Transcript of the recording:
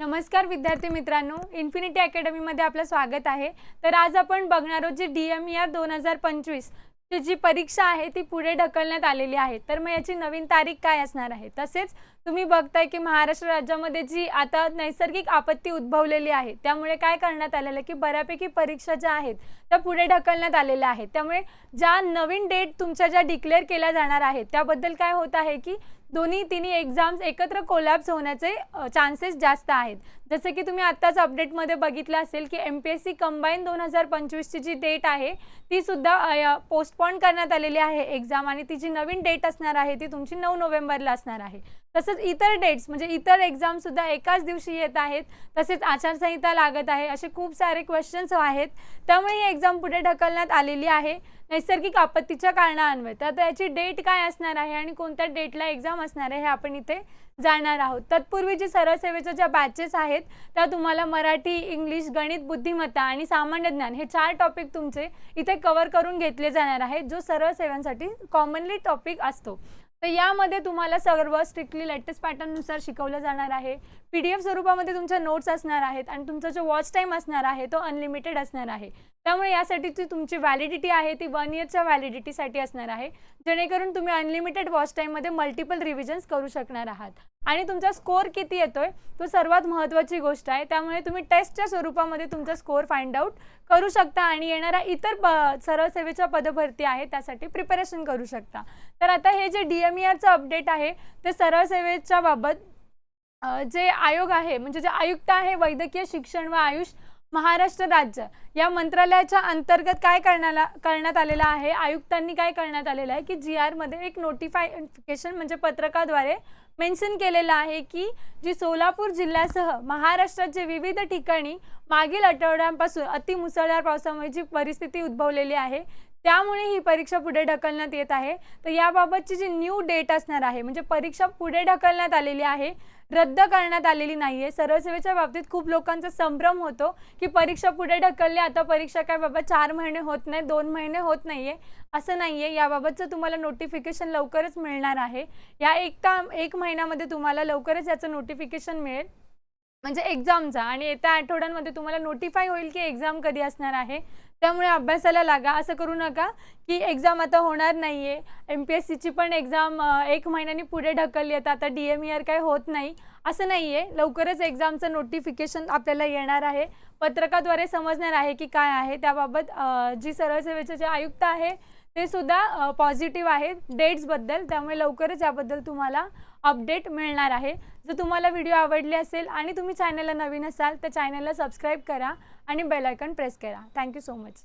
नमस्कार विद्यार्थी मित्रांनो इन्फिनिटी अकॅडमीमध्ये आपलं स्वागत आहे. तर आज आपण बघणार आहोत G D M E R दोन हजार पंचवीस जी परीक्षा आहे ती पुढे ढकलण्यात आलेली आहे. तर मग याची नवीन तारीख काय असणार आहे? तसेच तुम्ही बघताय की महाराष्ट्र राज्यामध्ये जी आता नैसर्गिक आपत्ती उद्भवलेली आहे त्यामुळे काय करण्यात आलेलं आहे की बऱ्यापैकी परीक्षा ज्या आहेत त्या पुढे ढकलण्यात आलेल्या आहेत. त्यामुळे ज्या नवीन डेट तुमच्या ज्या डिक्लेअर केल्या जाणार आहेत त्याबद्दल काय होत आहे की दोन्ही तिन्ही एक्झाम्स एकत्र कोलॅप्स होण्याचे चान्सेस जास्त आहेत. जसं की तुम्ही आत्ताच अपडेटमध्ये बघितलं असेल की M P S C combine दोन हजार पंचवीसची जी डेट आहे ती सुद्धा पोस्टपॉन करण्यात आलेली आहे एक्झाम आणि ती जी नवीन डेट असणार आहे ती तुमची नऊ नोव्हेंबरला असणार आहे. तसंच इतर डेट्स म्हणजे इतर एक्झामसुद्धा एकाच दिवशी येत आहेत तसेच आचारसंहिता लागत आहे असे खूप सारे क्वेश्चन्स आहेत. त्यामुळे ही एक्झाम पुढे ढकलण्यात आलेली आहे. नैसर्गिक आपत्तीच्या कारणान्वये. तर याची डेट काय असणार आहे आणि कोणत्या डेटला एक्झाम असणार आहे हे आपण इथे जाणार आहोत. तत्पूर्वी जी सरळसेवेच्या ज्या बॅचेस आहेत त्या तुम्हाला मराठी इंग्लिश गणित बुद्धिमत्ता आणि सामान्य ज्ञान हे चार टॉपिक तुमचे इथे कव्हर करून घेतले जाणार आहेत जो सरळ सेवांसाठी कॉमनली टॉपिक असतो. तर यामध्ये तुम्हाला सर्व स्ट्रिक्टली लेटेस्ट पॅटर्ननुसार शिकवलं जाणार आहे. पी डी एफ स्वरूपामध्ये तुमच्या नोट्स असणार आहेत आणि तुमचा जो वॉच टाईम असणार आहे तो अनलिमिटेड असणार आहे. त्यामुळे यासाठीची तुमची व्हॅलिडिटी आहे ती वन इयरच्या व्हॅलिडिटीसाठी असणार आहे. जेणेकरून तुम्ही अनलिमिटेड वॉच टाईममध्ये मल्टिपल रिव्हिजन्स करू शकणार आहात. आणि तुमचा स्कोअर किती येतोय तो सर्वात महत्त्वाची गोष्ट आहे. त्यामुळे तुम्ही टेस्टच्या स्वरूपामध्ये तुमचा स्कोअर फाइंड आउट करू शकता आणि येणाऱ्या इतर प सरळ सेवेच्या पदभरती आहे त्यासाठी प्रिपरेशन करू शकता. तर आता हे जे डी एम ई आरचं अपडेट आहे ते सरळ सेवेच्या बाबत जे आयोग आहे म्हणजे जे आयुक्त आहे वैद्यकीय शिक्षण व आयुष महाराष्ट्र राज्य या मंत्रालयाच्या अंतर्गत काय करण्याला करण्यात आलेलं आहे? आयुक्तांनी काय करण्यात आलेलं आहे की जी आरमध्ये एक नोटिफायफिकेशन म्हणजे पत्रकाद्वारे मेन्शन केलेलं आहे की जी सोलापूर जिल्ह्यासह महाराष्ट्राचे विविध ठिकाणी मागील आठवड्यांपासून अतिमुसळधार पावसामुळे जी परिस्थिती उद्भवलेली आहे त्यामुळे ही परीक्षा पुढे ढकलण्यात येत आहे. तर याबाबतची जी न्यू डेट असणार आहे म्हणजे परीक्षा पुढे ढकलण्यात आलेली आहे रद्द करण्यात आलेली नाही आहे सरळसेवेच्या बाबतीत खूप लोकांचा संभ्रम होतो की परीक्षा पुढे ढकलली आता परीक्षा काय बाबा चार महिने होत नाही दोन महिने होत नाही आहे असं नाही आहे याबाबतचं तुम्हाला नोटिफिकेशन लवकरच मिळणार आहे. या एक का एक महिन्यामध्ये तुम्हाला लवकरच याचं नोटिफिकेशन मिळेल. म्हणजे एक्झामचा आणि येत्या आठवड्यांमध्ये तुम्हाला नोटिफाय होईल की एक्झाम कधी असणार आहे. त्यामुळे अभ्यासाला लागा. असं करू नका की एक्झाम आता होणार नाही आहे एम पी एस सीची पण एक्झाम एक महिन्यानी पुढे ढकलली. आहे आता डी एम ई आर काय होत नाही. असं नाही आहे लवकरच एक्झामचं नोटिफिकेशन आपल्याला येणार आहे. पत्रकाद्वारे समजणार आहे की काय आहे. त्याबाबत जी सरळ सेवेचे जे आयुक्त आहे ते सुद्धा पॉझिटिव्ह आहेत डेट्सबद्दल त्यामुळे लवकरच याबद्दल तुम्हाला अपडेट मिळणार आहे. जर तुम्हाला व्हिडिओ आवडले असेल आणि तुम्ही चॅनलला नवीन असाल तर चॅनलला सबस्क्राईब करा आणि बेल आयकन प्रेस करा. Thank you so much